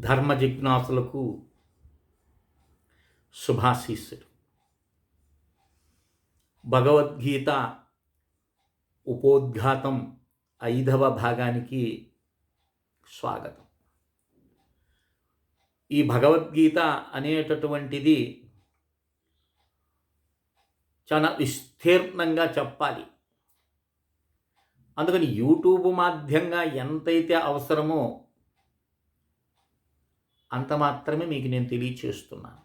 ధర్మ జిజ్ఞాసులకు శుభాశీస్సులు. భగవద్గీత ఉపోద్ఘాతం ఐదవ భాగానికి స్వాగతం. ఈ భగవద్గీత అనేటటువంటిది చాలా విస్తీర్ణంగా చెప్పాలి. అందుకని యూట్యూబ్ మాధ్యంగా ఎంతైతే అవసరమో అంత మాత్రమే మీకు నేను తెలియచేస్తున్నాను.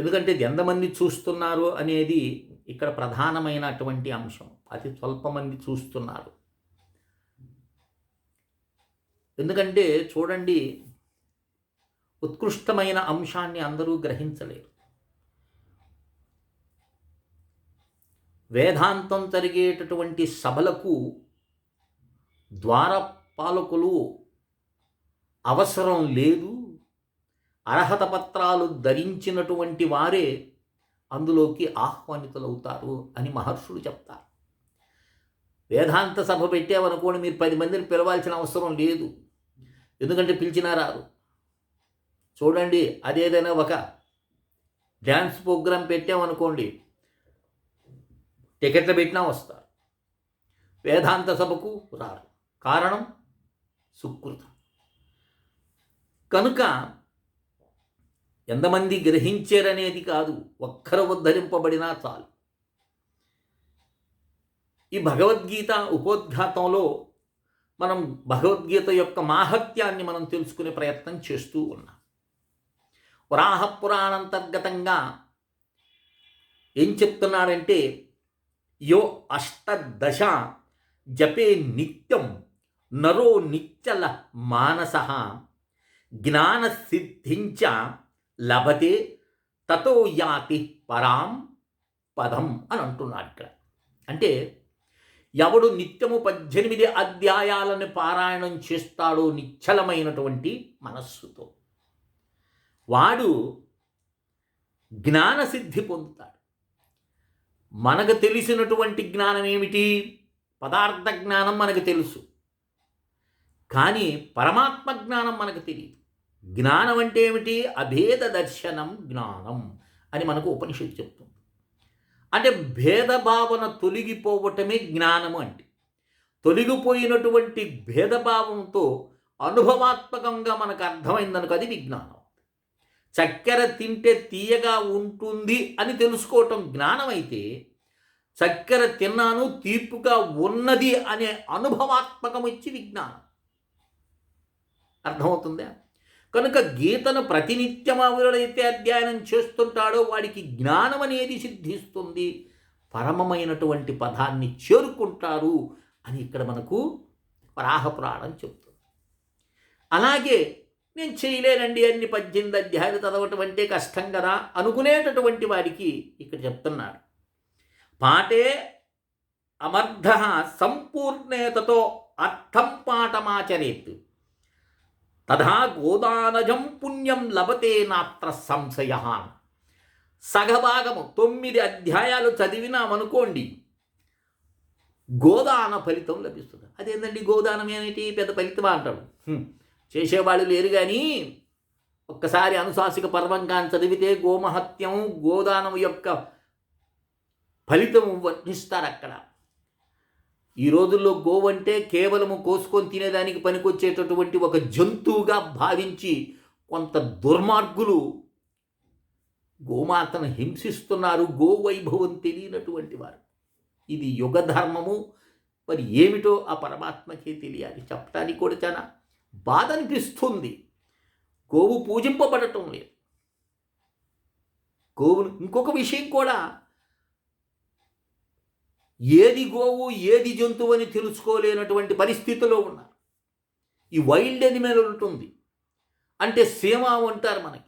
ఎందుకంటే ఇది ఎంతమంది చూస్తున్నారు అనేది ఇక్కడ ప్రధానమైనటువంటి అంశం. అతి స్వల్ప మంది చూస్తున్నారు. ఎందుకంటే చూడండి ఉత్కృష్టమైన అంశాన్ని అందరూ గ్రహించలేరు. వేదాంతం జరిగేటటువంటి సభలకు ద్వారపాలకులు అవసరం లేదు అర్హత పత్రాలు ధరించినటువంటి వారే అందులోకి ఆహ్వానితులవుతారు అని మహర్షులు చెప్తారు. వేదాంత సభ పెట్టామనుకోండి మీరు పది మందిని పిలవాల్సిన అవసరం లేదు. ఎందుకంటే పిలిచినా రారు. చూడండి అదేదైనా ఒక డ్యాన్స్ ప్రోగ్రాం పెట్టామనుకోండి టికెట్లు పెట్టినా వస్తారు. వేదాంత సభకు రారు. కారణం సుకృతం. కనుక ఎంతమంది గ్రహించారనేది కాదు. ఒక్కరు ఉద్ధరింపబడినా చాలు. ఈ భగవద్గీత ఉపోద్ఘాతంలో మనం భగవద్గీత యొక్క మాహత్యాన్ని మనం తెలుసుకునే ప్రయత్నం చేస్తూ ఉన్నాం. వరాహ పురాణంతర్గతంగా ఏం చెప్తున్నాడంటే యో అష్టదశ జపే నిత్యం నరో నిచ్చల మానస జ్ఞానసిద్ధించ లభతే తతో యాతి పరాం పదం అని అంటున్నాడు ఇక్కడ. అంటే ఎవడు నిత్యము పద్దెనిమిది అధ్యాయాలను పారాయణం చేస్తాడో నిశ్చలమైనటువంటి మనస్సుతో వాడు జ్ఞానసిద్ధి పొందుతాడు. మనకు తెలిసినటువంటి జ్ఞానం ఏమిటి? పదార్థ జ్ఞానం మనకు తెలుసు. కానీ పరమాత్మ జ్ఞానం మనకు తెలియదు. జ్ఞానం అంటే ఏమిటి అభేద దర్శనం జ్ఞానం అని మనకు ఉపనిషత్తు చెప్తుంది. అంటే భేదభావన తొలగిపోవటమే జ్ఞానము అంటే తొలగిపోయినటువంటి భేదభావంతో అనుభవాత్మకంగా మనకు అర్థమైందనుక అది విజ్ఞానం. చక్కెర తింటే తీయగా ఉంటుంది అని తెలుసుకోవటం జ్ఞానం అయితే చక్కెర తిన్నాను తీపుగా ఉన్నది అనే అనుభవాత్మకం ఇచ్చి విజ్ఞానం. అర్థమవుతుందా? కనుక గీతను ప్రతినిత్యం ఎవరైతే అధ్యయనం చేస్తుంటాడో వాడికి జ్ఞానం అనేది సిద్ధిస్తుంది. పరమమైనటువంటి పదాన్ని చేరుకుంటారు అని ఇక్కడ మనకు వరాహపురాణం చెప్తుంది. అలాగే నేను చేయలేనండి అన్ని పద్దెనిమిది అధ్యాయులు చదవటం అంటే కష్టం కదా అనుకునేటటువంటి వారికి ఇక్కడ చెప్తున్నాడు. పాటే అమర్ధ సంపూర్ణేతతో అర్థం పాఠమాచరేత్. తథా గోదానజం పుణ్యం లభతే నాత్ర సంశయ. సగభాగము తొమ్మిది అధ్యాయాలు చదివినామనుకోండి గోదాన ఫలితం లభిస్తుంది. అదేంటండి గోదానం ఏమిటి పెద్ద ఫలితమా అంటాడు? చేసేవాళ్ళు లేరు కానీ ఒక్కసారి అనుశాసిక పర్వంగాన్ని చదివితే గోమహత్యం గోదానం యొక్క ఫలితం వర్ణిస్తారు అక్కడ. ఈ రోజుల్లో గోవంటే కేవలము కోసుకొని తినేదానికి పనికొచ్చేటటువంటి ఒక జంతువుగా భావించి కొంత దుర్మార్గులు గోమాతను హింసిస్తున్నారు గోవైభవం తెలియనటువంటి వారు. ఇది యుగ ధర్మము మరి ఏమిటో ఆ పరమాత్మకే తెలియాలి. చెప్పడానికి కూడా చాలా బాధ అనిపిస్తుంది గోవు పూజింపబడటం లేదు. గోవును ఇంకొక విషయం కూడా ఏది గోవు ఏది జంతువు అని తెలుసుకోలేనటువంటి పరిస్థితిలో ఉన్నారు. ఈ వైల్డ్ ఎనిమల్ ఉంటుంది. అంటే సీమావు అంటారు మనకి.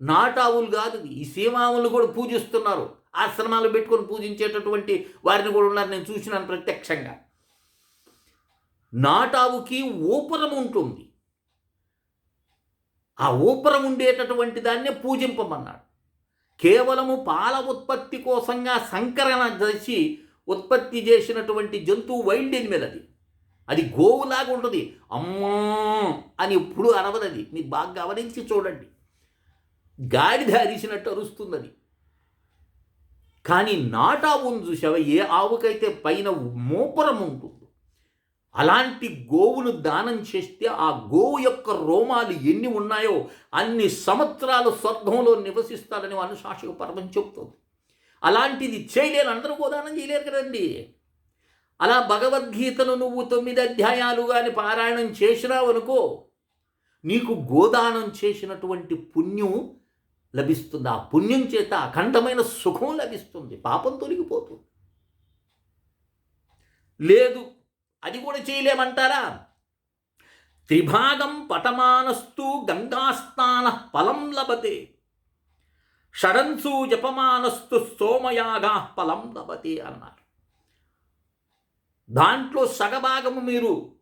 నాటావులు కాదు. ఈ సీమావులు కూడా పూజిస్తున్నారు. ఆశ్రమాలు పెట్టుకొని పూజించేటటువంటి వారిని కూడా ఉన్నారు. నేను చూసినాను ప్రత్యక్షంగా. నాటావుకి ఊపరం ఉంటుంది. ఆ ఊపరం ఉండేటటువంటి దాన్నే పూజింపమన్నాడు. కేవలము పాల ఉత్పత్తి కోసంగా సంకరణ చేసి ఉత్పత్తి చేసినటువంటి జంతువు వైల్డ్ ఎనిమల్ అది? అది గోవులాగా ఉంటుంది. అమ్మా అని ఎప్పుడు అనవదది. మీరు బాగా గమనించి చూడండి. గాడిద అరిసినట్టు అరుస్తుంది అది కానీ నాటావును చూసావా ఏ ఆవుకైతే పైన మోపురం ఉంటుందో అలాంటి గోవును దానం చేస్తే ఆ గోవు యొక్క రోమాలు ఎన్ని ఉన్నాయో అన్ని సంవత్సరాలు స్వర్గంలో వాళ్ళు అనుశాసక పర్వం చెప్తుంది. అలాంటిది చేయలేరు. అందరూ గోదానం చేయలేరు కదండి. అలా భగవద్గీతను నువ్వు తొమ్మిది అధ్యాయాలు కానీ పారాయణం చేసినావు అనుకో నీకు గోదానం చేసినటువంటి పుణ్యం లభిస్తుంది. ఆ పుణ్యం చేత అఖండమైన సుఖం లభిస్తుంది. పాపం తొలగిపోతుంది. లేదు అది కూడా చేయలేమంటారా? త్రిభాగం పటమానస్తు గంగాస్థాన ఫలం లభతే. షడంసు జపమానస్తు సోమయాగా ఫలం లభతి అన్నారు. దాంట్లో సగభాగము మీరు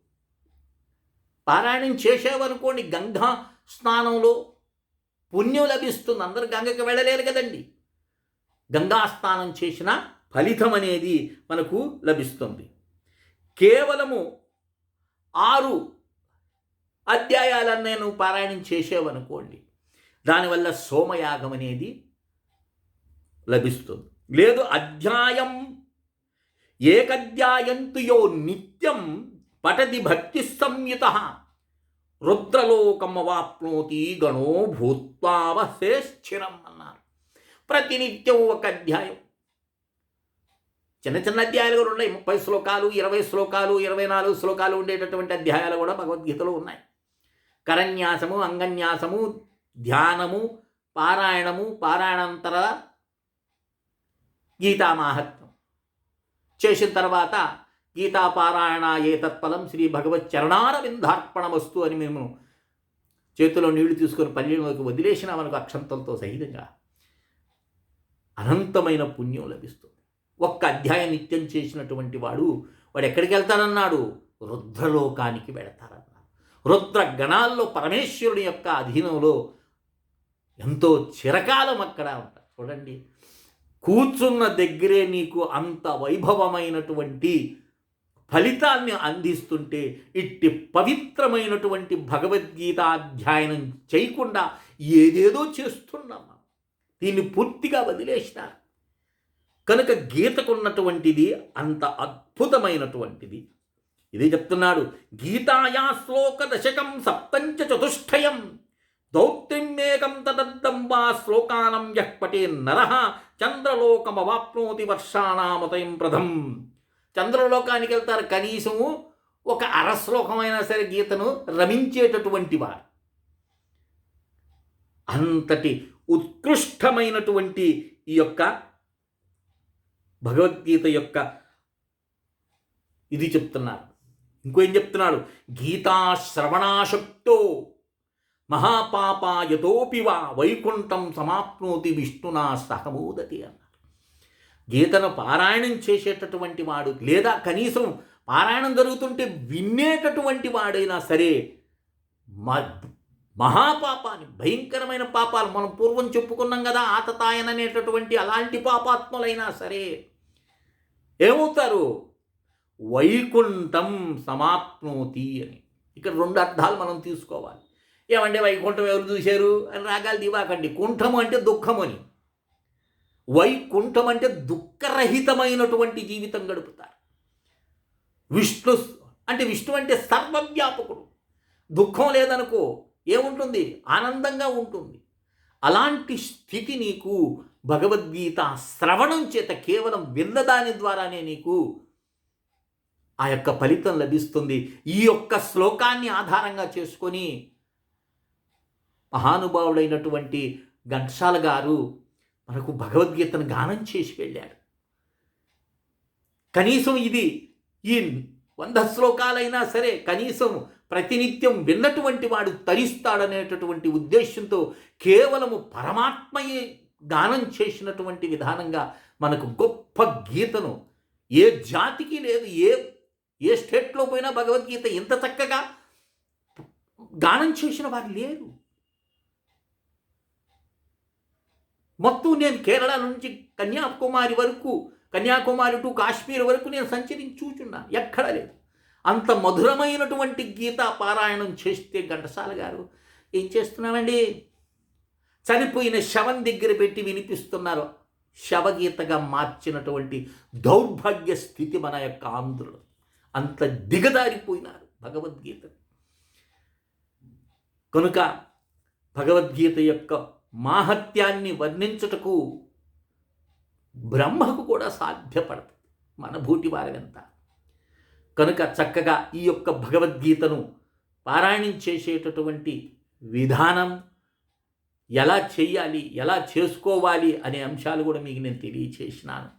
పారాయణం చేసేవనుకోండి గంగా స్నానంలో పుణ్యం లభిస్తుంది అందరు గంగకి వెళ్ళలేరు కదండి. గంగా స్నానం చేసిన ఫలితం అనేది మనకు లభిస్తుంది. కేవలము ఆరు అధ్యాయాలను నేను పారాయణం చేసేవనుకోండి దానివల్ల సోమయాగం అనేది లభిస్తుంది. లేదు అధ్యాయం ఏకధ్యాయంతుయో నిత్యం పటది భక్తి సంయుత. రుద్రలోకమవాప్నోతి గణో భూత్వావశేశ్చిరం అన్నారు. ప్రతినిత్యం ఒక అధ్యాయం. చిన్న చిన్న అధ్యాయాలు కూడా ఉన్నాయి. ముప్పై శ్లోకాలు ఇరవై శ్లోకాలు ఇరవై నాలుగు శ్లోకాలు ఉండేటటువంటి అధ్యాయాలు కూడా భగవద్గీతలో ఉన్నాయి. కరన్యాసము అంగన్యాసము ధ్యానము పారాయణము పారాయణాంతర గీతామాహత్యం. చేసిన తర్వాత గీతాపారాయణ ఏ తత్ఫలం శ్రీ భగవత్ చరణారవిందార్పణమస్తు అని మేము చేతిలో నీళ్ళు తీసుకొని పల్లెలోకి వదిలేసిన మనకు అక్షంతలతో సహితంగా అనంతమైన పుణ్యం లభిస్తుంది. ఒక్క అధ్యాయం నిత్యం చేసినటువంటి వాడు వాడు ఎక్కడికి వెళ్తానన్నాడు? రుద్రలోకానికి వెళతారన్నాడు. రుద్ర గణాల్లో పరమేశ్వరుని యొక్క అధీనంలో ఎంతో చిరకాలం అక్కడ ఉంటారు చూడండి. కూర్చున్న దగ్గరే నీకు అంత వైభవమైనటువంటి ఫలితాన్ని అందిస్తుంటే ఇట్టి పవిత్రమైనటువంటి భగవద్గీత అధ్యయనం చేయకుండా ఏదేదో చేస్తున్నాం మనం. దీన్ని పూర్తిగా వదిలేసినారు. కనుక గీతకున్నటువంటిది అంత అద్భుతమైనటువంటిది. ఇది చెప్తున్నాడు. గీతాయా శ్లోక దశకం సప్తంచ చతుష్టయం. దౌత్రిమేకం తదద్దంబా శ్లోకానం యః పటే నర. చంద్రలోకమవాప్నోతి వర్షాణామతయం ప్రథం చంద్రలోకానికి వెళ్తారు కనీసము ఒక అరశ్లోకమైనా సరే గీతను రమించేటటువంటి వారు. అంతటి ఉత్కృష్టమైనటువంటి ఈ యొక్క భగవద్గీత యొక్క ఇది చెప్తున్నారు. ఇంకో ఏం చెప్తున్నాడు? గీతా శ్రవణాశక్తో మహాపాపాయతోపి వా వైకుంఠం సమాప్నోతి విష్ణునా సహమోదతి అన్నారు గీతను పారాయణం చేసేటటువంటి వాడు లేదా కనీసం పారాయణం జరుగుతుంటే వినేటటువంటి వాడైనా సరే మహాపాపాన్ని భయంకరమైన పాపాలు మనం పూర్వం చెప్పుకున్నాం కదా ఆతతాయన అనేటటువంటి అలాంటి పాపాత్ములైనా సరే ఏమవుతారు? వైకుంఠం సమాప్నోతి అని. ఇక్కడ రెండు అర్థాలు మనం తీసుకోవాలి. ఏమంటే వైకుంఠం ఎవరు చూశారు? అని రాగాలు దివాకండి. కుంఠము అంటే దుఃఖము అని. వైకుంఠం అంటే దుఃఖరహితమైనటువంటి జీవితం గడుపుతారు. విష్ణు అంటే విష్ణు అంటే సర్వవ్యాపకుడు. దుఃఖం లేదనుకో ఏముంటుంది? ఆనందంగా ఉంటుంది. అలాంటి స్థితి నీకు భగవద్గీత శ్రవణం చేత కేవలం విన్నదాని ద్వారానే నీకు ఆ యొక్క ఫలితం లభిస్తుంది. ఈ యొక్క శ్లోకాన్ని ఆధారంగా చేసుకొని మహానుభావుడైనటువంటి ఘంటసాల గారు మనకు భగవద్గీతను గానం చేసి వెళ్ళారు. కనీసం ఇది ఈ వంద శ్లోకాలైనా సరే కనీసం ప్రతినిత్యం విన్నటువంటి వాడు తరిస్తాడనేటటువంటి ఉద్దేశంతో కేవలము పరమాత్మయే గానం చేసినటువంటి విధానంగా మనకు గొప్ప గీతను ఏ జాతికి లేదు ఏ ఏ స్టేట్లో పోయినా భగవద్గీత ఇంత చక్కగా గానం చేసిన వారు లేరు. మొత్తం నేను కేరళ నుంచి కన్యాకుమారి వరకు కన్యాకుమారి టు కాశ్మీర్ వరకు నేను సంచరించి చూచున్నా. ఎక్కడా లేదు. అంత మధురమైనటువంటి గీతా పారాయణం చేస్తే ఘంటసాల గారు ఏం చేస్తున్నామండి చనిపోయిన శవం దగ్గర పెట్టి వినిపిస్తున్నారు. శవగీతగా మార్చినటువంటి దౌర్భాగ్య స్థితి మన యొక్క ఆంధ్రులు. అంత దిగదారిపోయినారు భగవద్గీత. కనుక భగవద్గీత యొక్క మాహత్యాన్ని వర్ణించుటకు బ్రహ్మకు కూడా సాధ్యపడదు. మన భూటి వారమెంత. కనుక చక్కగా ఈ యొక్క భగవద్గీతను పారాయణం చేసేటటువంటి విధానం ఎలా చేయాలి ఎలా చేసుకోవాలి అనే అంశాలు కూడా మీకు నేను తెలియచేసినాను.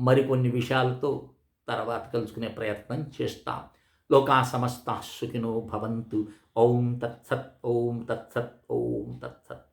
మరికొన్ని విషయాలతో తర్వాత కలుసుకునే ప్రయత్నం చేస్తాం. లోకా సమస్త సుఖినో భవంతు. ఓం తత్సత్ ఓం తత్సత్ ఓం తత్సత్.